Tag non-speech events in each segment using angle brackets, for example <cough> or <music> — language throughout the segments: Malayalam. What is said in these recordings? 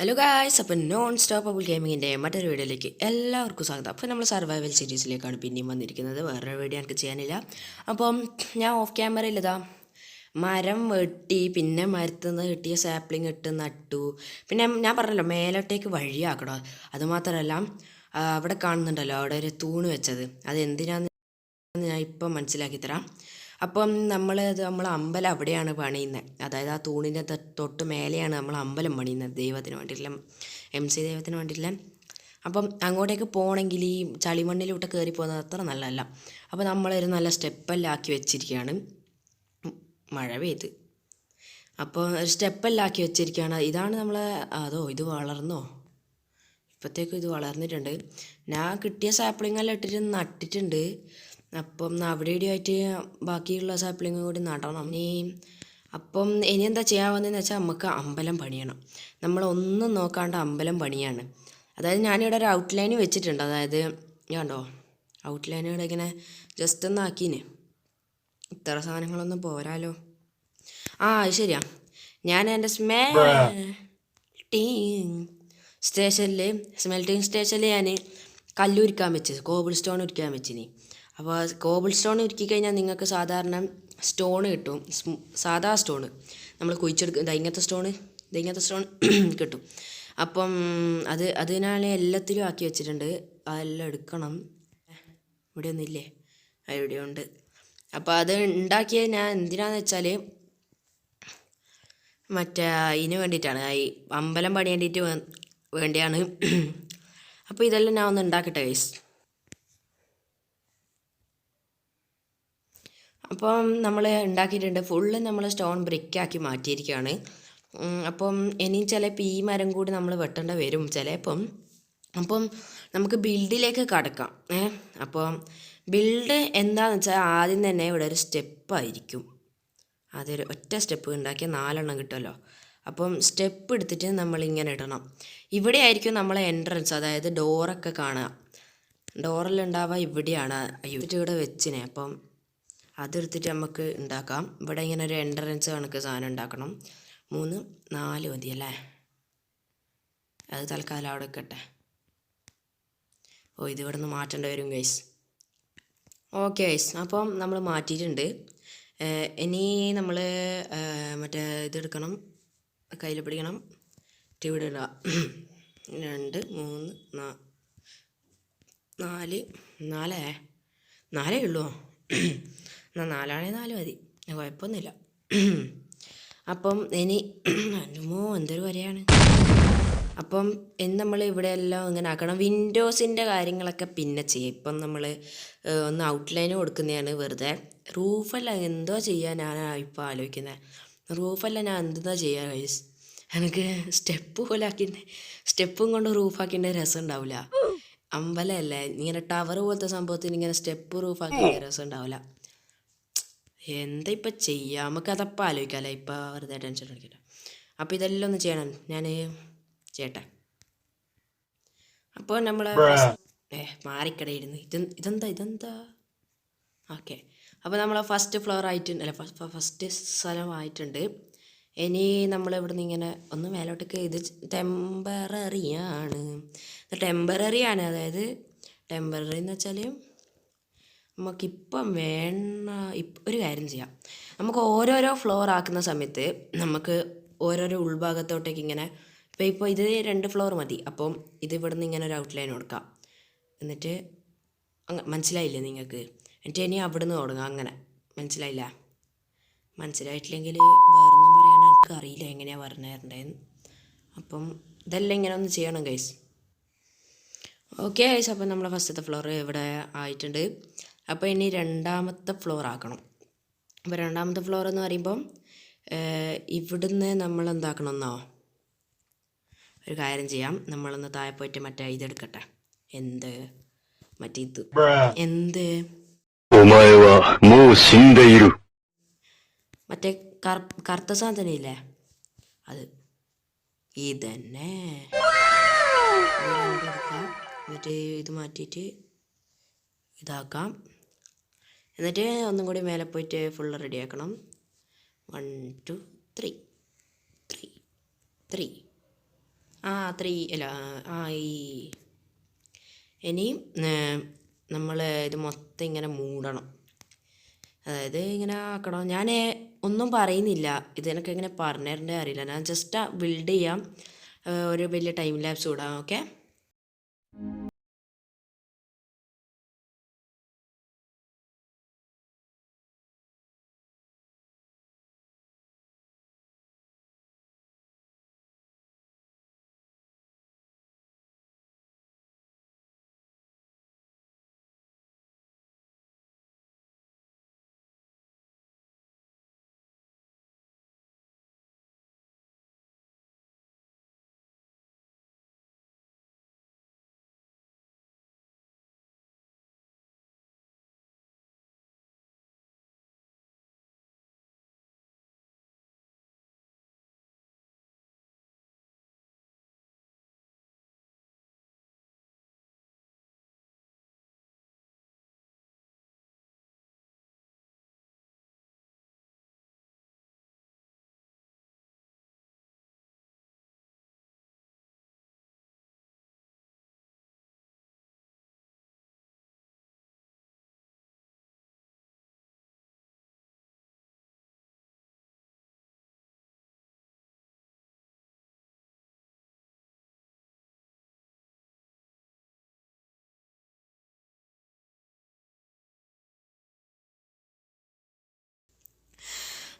ഹലോ ഗായ്സ് അപ്പം നോൺ സ്റ്റോപ്പബിൾ ഗെയിമിങ്ങിന്റെ മറ്റൊരു വീഡിയോയിലേക്ക് എല്ലാവർക്കും സ്വാഗതം. അപ്പോൾ നമ്മൾ സർവൈവൽ സീരീസിലേക്കാണ് പിന്നെയും വന്നിരിക്കുന്നത്. വേറൊരു വീഡിയോ എനിക്ക് ചെയ്യാനില്ല. അപ്പം ഞാൻ ഓഫ് ക്യാമറയിൽ ഇതാ മരം വെട്ടി പിന്നെ മരത്തു നിന്ന് കിട്ടിയ സാപ്ലിങ് ഇട്ട് നട്ടു. പിന്നെ ഞാൻ പറഞ്ഞല്ലോ മേലോട്ടേക്ക് വഴിയാക്കണോ? അതുമാത്രമല്ല അവിടെ കാണുന്നുണ്ടല്ലോ അവിടെ ഒരു തൂണ് വെച്ചത്. അത് എന്തിനാന്ന് ഞാൻ ഇപ്പം മനസ്സിലാക്കി തരാം. അപ്പം നമ്മൾ നമ്മൾ അമ്പലം അവിടെയാണ് പണിയുന്നത് അതായത് ആ തൂണിന്റെ തൊട്ട് മേലെയാണ് നമ്മൾ അമ്പലം പണിയുന്നത് ദൈവത്തിന് വേണ്ടിയിട്ടുള്ള എം സി ദൈവത്തിന് വേണ്ടിയിട്ടുള്ള. അപ്പം അങ്ങോട്ടേക്ക് പോകണമെങ്കിൽ ഈ ചളിമണ്ണിലൂട്ട് കയറി പോകുന്നത് അത്ര നല്ലതല്ല. അപ്പോൾ നമ്മളൊരു നല്ല സ്റ്റെപ്പെല്ലാം ആക്കി വെച്ചിരിക്കുകയാണ് മഴ പെയ്ത്. അപ്പോൾ ഒരു സ്റ്റെപ്പെല്ലാം ആക്കി വെച്ചിരിക്കുകയാണ് ഇതാണ് നമ്മൾ അതോ ഇത് വളർന്നോ? ഇപ്പോഴത്തേക്കും ഇത് വളർന്നിട്ടുണ്ട്. ഞാൻ കിട്ടിയ സാപ്ലിങ്ങെല്ലാം ഇട്ടിട്ട് നട്ടിട്ടുണ്ട്. അപ്പം അവിടെ ഇവിടെ ആയിട്ട് ബാക്കിയുള്ള സാപ്ലിങ്ങും കൂടി നടണം. ഇനി അപ്പം ഇനി എന്താ ചെയ്യാൻ വന്നതെന്ന് വെച്ചാൽ നമുക്ക് അമ്പലം പണിയണം. നമ്മളൊന്നും നോക്കാണ്ട് അമ്പലം പണിയാണ്. അതായത് ഞാനിവിടെ ഒരു ഔട്ട്ലൈൻ വെച്ചിട്ടുണ്ട്. അതായത് കണ്ടോ? ഔട്ട്ലൈൻ ഇങ്ങനെ ജസ്റ്റ് ഒന്ന് ആക്കീന്. ഇത്ര സാധനങ്ങളൊന്നും പോരാലോ. ആ ശരിയാ. ഞാൻ എന്റെ സ്മേ സ്റ്റേഷനിൽ സ്മെൽറ്റിങ് സ്റ്റേഷനിൽ ഞാൻ കല്ലുരിക്കാൻ വെച്ചത് കോബിൾ സ്റ്റോൺ ഉരിക്കാൻ വെച്ചിനി. അപ്പോൾ കോബിൾ സ്റ്റോൺ ഉരുക്കി കഴിഞ്ഞാൽ നിങ്ങൾക്ക് സാധാരണ സ്റ്റോൺ കിട്ടും. സാധാ സ്റ്റോൺ നമ്മൾ കുഴിച്ചെടുക്കും ഇങ്ങനത്തെ സ്റ്റോൺ ഇങ്ങനത്തെ സ്റ്റോൺ <clears throat> കിട്ടും. അപ്പം അത് അതിനാൽ എല്ലാത്തിലും ആക്കി വെച്ചിട്ടുണ്ട്. അതെല്ലാം എടുക്കണം. ഇവിടെ ഒന്നുമില്ലേ ഇവിടെ ഉണ്ട്. അപ്പോൾ അത് ഉണ്ടാക്കിയത് ഞാൻ എന്തിനാന്ന് വെച്ചാൽ മറ്റേ ഇതിന് വേണ്ടിയിട്ടാണ്. ഈ അമ്പലം പണി വേണ്ടിയിട്ട് വേണ്ടിയാണ്. <clears throat> അപ്പോൾ ഇതെല്ലാം ഞാൻ ഒന്ന് ഉണ്ടാക്കട്ടെ ഗൈസ് അപ്പം നമ്മൾ ഉണ്ടാക്കിയിട്ടുണ്ട്. ഫുള്ള് നമ്മൾ സ്റ്റോൺ ബ്രിക്കാക്കി മാറ്റിയിരിക്കുകയാണ് അപ്പം ഇനി ചിലപ്പോൾ ഈ മരം കൂടി നമ്മൾ വെട്ടേണ്ട വരും ചിലപ്പം. അപ്പം നമുക്ക് ബിൽഡിലേക്ക് കടക്കാം. ഏ അപ്പം ബിൽഡ് എന്താണെന്ന് വെച്ചാൽ ആദ്യം തന്നെ ഇവിടെ ഒരു സ്റ്റെപ്പായിരിക്കും അതൊരു ഒറ്റ സ്റ്റെപ്പ് ഉണ്ടാക്കിയാൽ നാലെണ്ണം കിട്ടുമല്ലോ അപ്പം സ്റ്റെപ്പ് എടുത്തിട്ട് നമ്മൾ ഇങ്ങനെ ഇടണം. ഇവിടെ ആയിരിക്കും നമ്മളെ എൻട്രൻസ് അതായത് ഡോറൊക്കെ കാണുക. ഡോറിലുണ്ടാവുക ഇവിടെയാണ്. ഇവിടെ വെച്ചിനെ അപ്പം അതെടുത്തിട്ട് നമുക്ക് ഉണ്ടാക്കാം. ഇവിടെ ഇങ്ങനെ ഒരു എൻട്രൻസ് കണക്ക് സാധനം ഉണ്ടാക്കണം. മൂന്ന് നാല് മതി അല്ലേ? അത് തൽക്കാലം അവിടെ വെക്കട്ടെ. ഓ ഇത് നിന്ന് മാറ്റേണ്ടി വരും ഗൈസ് ഓക്കെ ഗൈസ് അപ്പം നമ്മൾ മാറ്റിയിട്ടുണ്ട്. ഇനി നമ്മൾ മറ്റേ ഇതെടുക്കണം കയ്യിൽ പിടിക്കണം. ടിവിടെ ഇടുക രണ്ട് മൂന്ന് നാ- നാല് നാലേ? നാലേ ഉള്ളൂ? എന്നാൽ നാലാണെങ്കിൽ നാല് മതി കുഴപ്പമൊന്നുമില്ല. അപ്പം ഇനി അനുമോ എന്തൊരു വരെയാണ്. അപ്പം ഇന്ന് നമ്മൾ ഇവിടെ എല്ലാം ഇങ്ങനെ ആക്കണം. വിൻഡോസിന്റെ കാര്യങ്ങളൊക്കെ പിന്നെ ചെയ്യാം. ഇപ്പം നമ്മൾ ഒന്ന് ഔട്ട്ലൈൻ കൊടുക്കുന്നതാണ് വെറുതെ. റൂഫല്ല എന്തോ ചെയ്യാൻ ഞാൻ ഇപ്പോൾ ആലോചിക്കുന്നത് റൂഫല്ല ഞാൻ എന്താ ചെയ്യുക ഗൈസ് എനിക്ക് സ്റ്റെപ്പ് പോലെ ആക്കിന്റെ സ്റ്റെപ്പും കൊണ്ട് റൂഫാക്കിന്റെ രസം ഉണ്ടാവില്ല. അമ്പലമല്ലേ ഇങ്ങനെ ടവർ പോലത്തെ സംഭവത്തിന് ഇങ്ങനെ സ്റ്റെപ്പ് റൂഫാക്കിന്റെ രസം ഉണ്ടാവില്ല. എന്താ ഇപ്പം ചെയ്യുക നമുക്ക് അതപ്പം ആലോചിക്കാമല്ലേ ഇപ്പം വെറുതെ ടെൻഷൻ അടിക്കില്ല അപ്പോൾ ഇതെല്ലാം ഒന്ന് ചെയ്യണം. ഞാൻ ചെയ്യട്ടെ. അപ്പോൾ നമ്മൾ ഏ മാറിക്കടയിരുന്നു ഇത് ഇതെന്താ ഇതെന്താ? ഓക്കെ. അപ്പോൾ നമ്മൾ ഫസ്റ്റ് ഫ്ലോർ ആയിട്ടുണ്ട് അല്ല ഫസ്റ്റ് സ്ഥലമായിട്ടുണ്ട്. ഇനി നമ്മൾ ഇവിടെ നിന്ന് ഇങ്ങനെ ഒന്ന് മേലോട്ടേക്ക് ഇത് ടെമ്പററിയാണ് ടെമ്പററിയാണ് അതായത് ടെമ്പററി എന്ന് വെച്ചാൽ നമുക്കിപ്പം വേണ്ട ഇപ്പം ഒരു കാര്യം ചെയ്യാം. നമുക്ക് ഓരോരോ ഫ്ലോർ ആക്കുന്ന സമയത്ത് നമുക്ക് ഓരോരോ ഉൾഭാഗത്തോട്ടേക്ക് ഇങ്ങനെ ഇപ്പോൾ ഇപ്പോൾ ഇത് രണ്ട് ഫ്ലോർ മതി. അപ്പം ഇത് ഇവിടെ നിന്ന് ഇങ്ങനെ ഒരു ഔട്ട് ലൈൻ കൊടുക്കാം. എന്നിട്ട് മനസ്സിലായില്ലേ നിങ്ങൾക്ക്? എന്നിട്ട് ഇനി അവിടെ നിന്ന് തുടങ്ങാം. അങ്ങനെ. മനസ്സിലായില്ല? മനസ്സിലായിട്ടില്ലെങ്കിൽ വേറൊന്നും പറയാൻ എനിക്ക് അറിയില്ല എങ്ങനെയാണ് പറഞ്ഞു തരണ്ടേന്ന് അപ്പം ഇതെല്ലാം ഇങ്ങനെ ഒന്ന് ചെയ്യണം ഗൈസ് ഓക്കെ ആയിസ് അപ്പം നമ്മളെ ഫസ്റ്റത്തെ ഫ്ലോർ ഇവിടെ ആയിട്ടുണ്ട്. അപ്പോൾ ഇനി രണ്ടാമത്തെ ഫ്ലോർ ആക്കണം. അപ്പോൾ രണ്ടാമത്തെ ഫ്ലോർ എന്ന് പറയുമ്പം ഇവിടുന്ന് നമ്മൾ എന്താക്കണം എന്നോ? ഒരു കാര്യം ചെയ്യാം. നമ്മളൊന്ന് താഴെ പോയിട്ട് മറ്റേ ഇതെടുക്കട്ടെ എന്ത്? മറ്റേ ഇത്. എന്ത്? മറ്റേ കറുത്ത സാധനം ഇല്ലേ അത്. ഇതന്നെ. എടുക്കാം? എന്നിട്ട് ഇത് മാറ്റിയിട്ട് ഇതാക്കാം. എന്നിട്ട് ഒന്നും കൂടി മേലെ പോയിട്ട് ഫുള്ള് റെഡിയാക്കണം one two three three three ആ ത്രീ അല്ല ആ ഈ. ഇനിയും നമ്മൾ ഇത് മൊത്തം ഇങ്ങനെ മൂടണം. അതായത് ഇങ്ങനെ ആക്കണം. ഞാൻ ഒന്നും പറയുന്നില്ല. ഇതിനൊക്കെ ഇങ്ങനെ പറഞ്ഞു തരേണ്ടത് അറിയില്ല. ഞാൻ ജസ്റ്റ് ബിൽഡ് ചെയ്യാം. ഒരു വലിയ ടൈം ലാബ്സ് കൂടാം ഓക്കെ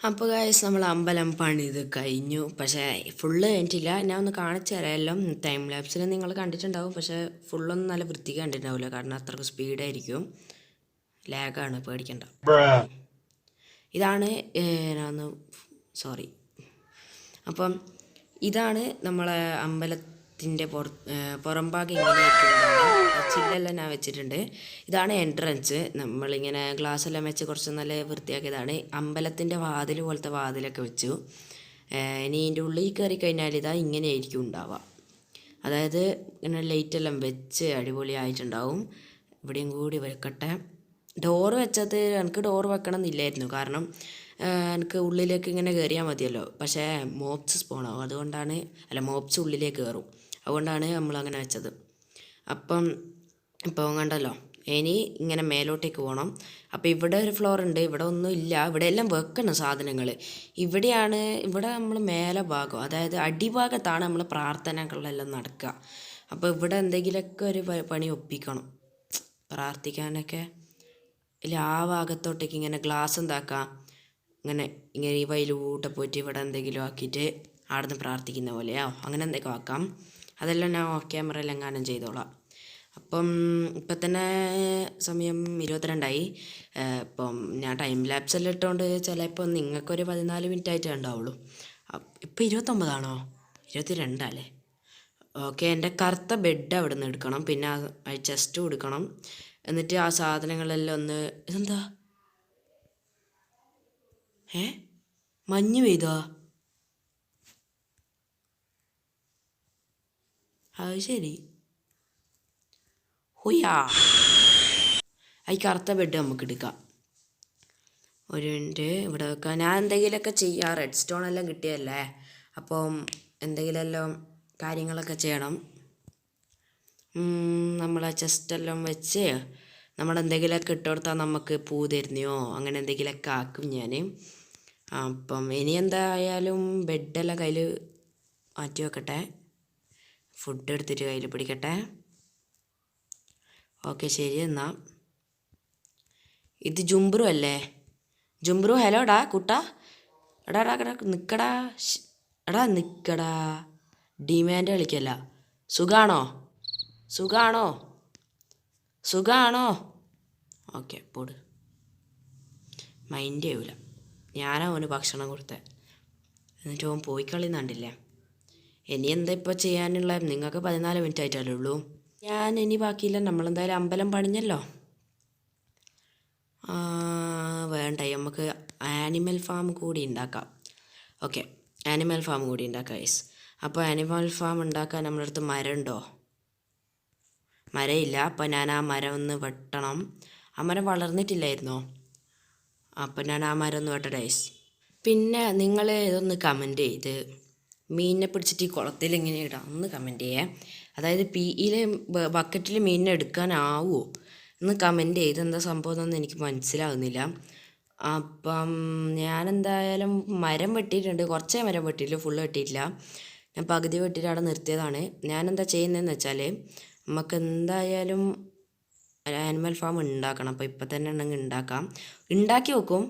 അപ്പോൾ ഗൈസ് നമ്മൾ അമ്പലം പണിത് കഴിഞ്ഞു. പക്ഷേ ഫുള്ള് കഴിഞ്ഞിട്ടില്ല. ഞാൻ ഒന്ന് കാണിച്ചു തരാം. എല്ലാം ടൈം ലാപ്സിൽ നിങ്ങൾ കണ്ടിട്ടുണ്ടാവും. പക്ഷേ ഫുള്ളൊന്നും നല്ല വൃത്തിക്ക് കണ്ടിട്ടുണ്ടാവില്ല കാരണം അത്രയ്ക്ക് സ്പീഡായിരിക്കും ലാഗാണ് പേടിക്കണ്ട. ഇതാണ് ഞാനൊന്ന് സോറി അപ്പം ഇതാണ് നമ്മളെ അമ്പലത്തിന്റെ പുറ പുറംഭാഗം ഇങ്ങനെയൊക്കെ ചില്ലെല്ലാം ഞാൻ വെച്ചിട്ടുണ്ട്. ഇതാണ് എൻട്രൻസ് നമ്മളിങ്ങനെ ഗ്ലാസ് എല്ലാം വെച്ച് കുറച്ച് നല്ല വൃത്തിയാക്കിയതാണ്. അമ്പലത്തിന്റെ വാതിൽ പോലത്തെ വാതിലൊക്കെ വെച്ചു. ഇനി ഇതിന്റെ ഉള്ളിൽ കയറി കഴിഞ്ഞാൽ ഇതാ ഇങ്ങനെയായിരിക്കും ഉണ്ടാവുക. അതായത് ഇങ്ങനെ ലൈറ്റ് എല്ലാം വെച്ച് അടിപൊളിയായിട്ടുണ്ടാവും. ഇവിടെയും കൂടി വെക്കട്ടെ. ഡോറ് വെച്ചത് എനിക്ക് ഡോറ് വെക്കണം എന്നില്ലായിരുന്നു കാരണം എനിക്ക് ഉള്ളിലേക്ക് ഇങ്ങനെ കയറിയാൽ മതിയല്ലോ. പക്ഷേ മോപ്സ് സ്പോണാവും അതുകൊണ്ടാണ് അല്ല മോപ്സ് ഉള്ളിലേക്ക് കയറും. അതുകൊണ്ടാണ് നമ്മൾ അങ്ങനെ വെച്ചത്. അപ്പം ഇപ്പോൾ കണ്ടല്ലോ ഇനി ഇങ്ങനെ മേലോട്ടേക്ക് പോകണം അപ്പോൾ ഇവിടെ ഒരു ഫ്ലോർ ഉണ്ട് ഇവിടെ ഒന്നും ഇല്ല ഇവിടെ എല്ലാം വെക്കണം സാധനങ്ങൾ ഇവിടെയാണ് ഇവിടെ നമ്മൾ മേലെ ഭാഗം അതായത് അടിഭാഗത്താണ് നമ്മൾ പ്രാർത്ഥനകളെല്ലാം നടക്കുക. അപ്പോൾ ഇവിടെ എന്തെങ്കിലുമൊക്കെ ഒരു പണി ഒപ്പിക്കണം. പ്രാർത്ഥിക്കാനൊക്കെ ഇല്ല ആ ഭാഗത്തോട്ടേക്ക് ഇങ്ങനെ ഗ്ലാസ് എന്താക്കാം ഇങ്ങനെ ഇങ്ങനെ ഈ വയലൂട്ട പോയിട്ട് ഇവിടെ എന്തെങ്കിലും ആക്കിയിട്ട് ആടുന്ന് പ്രാർത്ഥിക്കുന്ന പോലെയോ. അങ്ങനെ എന്തൊക്കെ ആക്കാം. അതെല്ലാം ഞാൻ ഓഫ് ക്യാമറയിൽ എങ്ങാനും ചെയ്തോളാം. അപ്പം ഇപ്പം തന്നെ സമയം ഇരുപത്തിരണ്ടായി. ഇപ്പം ഞാൻ ടൈം ലാപ്സ് എല്ലാം ഇട്ടുകൊണ്ട് ചിലപ്പോൾ നിങ്ങൾക്കൊരു പതിനാല് മിനിറ്റ് ആയിട്ടേ ഉണ്ടാവുള്ളൂ ഇപ്പം ഇരുപത്തൊമ്പതാണോ? ഇരുപത്തി രണ്ടല്ലേ ഓക്കെ എന്റെ കറുത്ത ബെഡ് അവിടെ നിന്ന് എടുക്കണം. പിന്നെ ചെസ്റ്റ് കൊടുക്കണം. എന്നിട്ട് ആ സാധനങ്ങളെല്ലാം ഒന്ന് ഇതെന്താ? ഏ മഞ്ഞ് പെയ്താ? അത് ശരി. ഹുയാ. ഈ കറുത്ത ബെഡ് നമുക്ക് എടുക്കാം. ഒരു മിനിറ്റ് ഇവിടെ വെക്കാം. ഞാൻ എന്തെങ്കിലുമൊക്കെ ചെയ്യാം. റെഡ് സ്റ്റോൺ എല്ലാം കിട്ടിയല്ലേ? അപ്പം എന്തെങ്കിലുമെല്ലാം കാര്യങ്ങളൊക്കെ ചെയ്യണം. നമ്മളെ ചെസ്റ്റെല്ലാം വെച്ച് നമ്മളെന്തെങ്കിലുമൊക്കെ ഇട്ടുകൊടുത്താൽ ഇട്ട് കൊടുത്താൽ നമുക്ക് പൂ തരുന്നയോ? അങ്ങനെ എന്തെങ്കിലുമൊക്കെ ആക്കും ഞാൻ അപ്പം ഇനി എന്തായാലും ബെഡെല്ലാം കയ്യിൽ മാറ്റി വെക്കട്ടെ. ഫുഡ് എടുത്തിട്ട് കയ്യിൽ പിടിക്കട്ടെ. ഓക്കെ ശരി എന്നാ. ഇത് ജുംബ്രു അല്ലേ? ജുംബ്രു ഹലോടാ കുട്ടാ. എടാ എടാ എടാ നിൽക്കടാ എടാ നിൽക്കടാ ഡിമാൻഡ് കളിക്കല്ല. സുഖാണോ? സുഖാണോ? സുഖാണോ? ഓക്കെ പോട്. മൈൻഡ് ചെയ്യൂല. ഞാനാ അവന് ഭക്ഷണം കൊടുത്തേ. എന്നിട്ട് അവൻ പോയി കളിന്നുണ്ടില്ലേ? ഇനി എന്താ ഇപ്പോൾ ചെയ്യാനുള്ള? നിങ്ങൾക്ക് പതിനാല് മിനിറ്റ് ആയിട്ടല്ലേ ഉള്ളൂ. ഞാൻ ഇനി ബാക്കിയില്ല. നമ്മളെന്തായാലും അമ്പലം പണിഞ്ഞല്ലോ. വേണ്ട. നമുക്ക് ആനിമൽ ഫാം കൂടി ഉണ്ടാക്കാം ഓക്കെ ആനിമൽ ഫാം കൂടി ഉണ്ടാക്കാം യെസ് അപ്പോൾ ആനിമൽ ഫാം ഉണ്ടാക്കാൻ നമ്മുടെ അടുത്ത് മരമുണ്ടോ ഉണ്ടോ മരമില്ല അപ്പോൾ ഞാൻ ആ മരം ഒന്ന് വെട്ടണം. ആ മരം വളർന്നിട്ടില്ലായിരുന്നോ? അപ്പോൾ ഞാൻ ആ മരം ഒന്ന് വെട്ടട്ടെ യെസ് പിന്നെ നിങ്ങൾ ഇതൊന്ന് കമന്റ് ചെയ്ത് മീനിനെ പിടിച്ചിട്ട് ഈ കുളത്തിൽ എങ്ങനെ ഇടാം. ഒന്ന് കമന്റ് ചെയ്യേ. അതായത് പി ഇയിലെ ബക്കറ്റിൽ മീനിനെ എടുക്കാനാവുമോ ഒന്ന് കമന്റ് ചെയ്ത് എന്താ സംഭവം എന്നൊന്നും എനിക്ക് മനസ്സിലാകുന്നില്ല അപ്പം ഞാനെന്തായാലും മരം വെട്ടിയിട്ടുണ്ട്. കുറച്ചേ മരം വെട്ടിയില്ല ഫുള്ള് വെട്ടിയിട്ടില്ല. ഞാൻ പകുതി വെട്ടിയിട്ട് അവിടെ നിർത്തിയതാണ്. ഞാനെന്താ ചെയ്യുന്നതെന്ന് വെച്ചാൽ നമുക്ക് എന്തായാലും ആനിമൽ ഫാം ഉണ്ടാക്കണം. അപ്പോൾ ഇപ്പം തന്നെ ഉണ്ടെങ്കിൽ ഉണ്ടാക്കാം. ഉണ്ടാക്കി വെക്കും.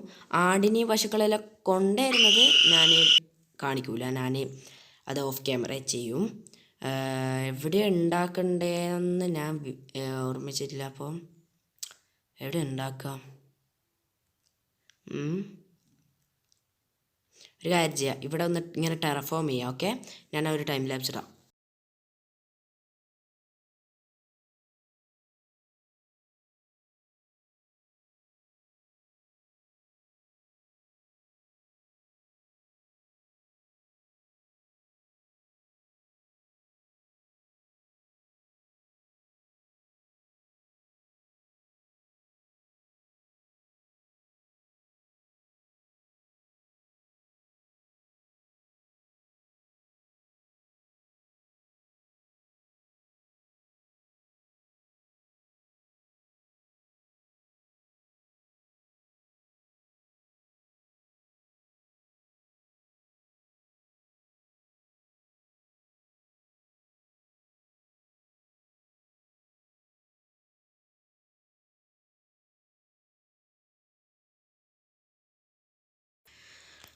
ആടിനെയും പശുക്കളെല്ലാം കൊണ്ടുവരുന്നത് ഞാൻ കാണിക്കൂല. ഞാൻ അത് ഓഫ് ക്യാമറ ചെയ്യും. എവിടെ ഉണ്ടാക്കണ്ടേന്ന് ഞാൻ ഓർമ്മിച്ചിട്ടില്ല. അപ്പം എവിടെ ഉണ്ടാക്കാം. ഒരു കാര്യം ചെയ്യാം. ഇവിടെ ഒന്ന് ഇങ്ങനെ ടെറഫോം ചെയ്യാം ഓക്കെ ഞാൻ ഒരു ടൈം ലാബ്സ് ഇടാം.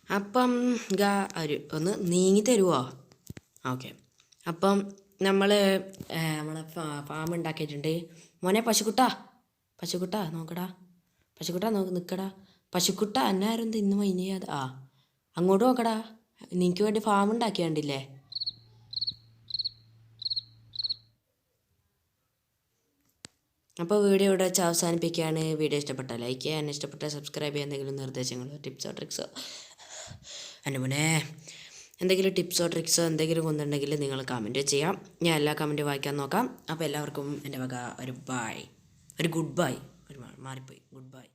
അപ്പം ഗാ ഒരു ഒന്ന് നീങ്ങി തരുമോ ഓക്കെ. അപ്പം നമ്മൾ നമ്മളെ ഫാം ഉണ്ടാക്കിയിട്ടുണ്ട്. മോനെ പശുക്കുട്ടാ. പശുക്കുട്ടാ നോക്കടാ. പശുക്കുട്ടാ നോക്ക് നിൽക്കടാ പശുക്കുട്ട എന്നായിരുന്നു ഇന്ന് മൈനിയാത്. ആ അങ്ങോട്ട് നോക്കടാ. നിനക്ക് വേണ്ടി ഫാം ഉണ്ടാക്കിയാണ്ടില്ലേ? അപ്പോൾ വീഡിയോ ഇവിടെ വെച്ച് അവസാനിപ്പിക്കുകയാണ്. വീഡിയോ ഇഷ്ടപ്പെട്ട ലൈക്ക് ചെയ്യാൻ ഇഷ്ടപ്പെട്ട സബ്സ്ക്രൈബ് ചെയ്യാൻ എന്തെങ്കിലും നിർദ്ദേശങ്ങളോ ടിപ്സോ ട്രിക്സോ എന്റെ എന്തെങ്കിലും ടിപ്സോ ട്രിക്സോ എന്തെങ്കിലും ഒന്നുണ്ടെങ്കിൽ നിങ്ങൾ കമന്റ് ചെയ്യാം. ഞാൻ എല്ലാ കമന്റും വായിക്കാൻ നോക്കാം. അപ്പോൾ എല്ലാവർക്കും എന്റെ വക ഒരു ബായ് ഒരു ഗുഡ് ബൈ ഒരു മാറിപ്പോയി. Good bye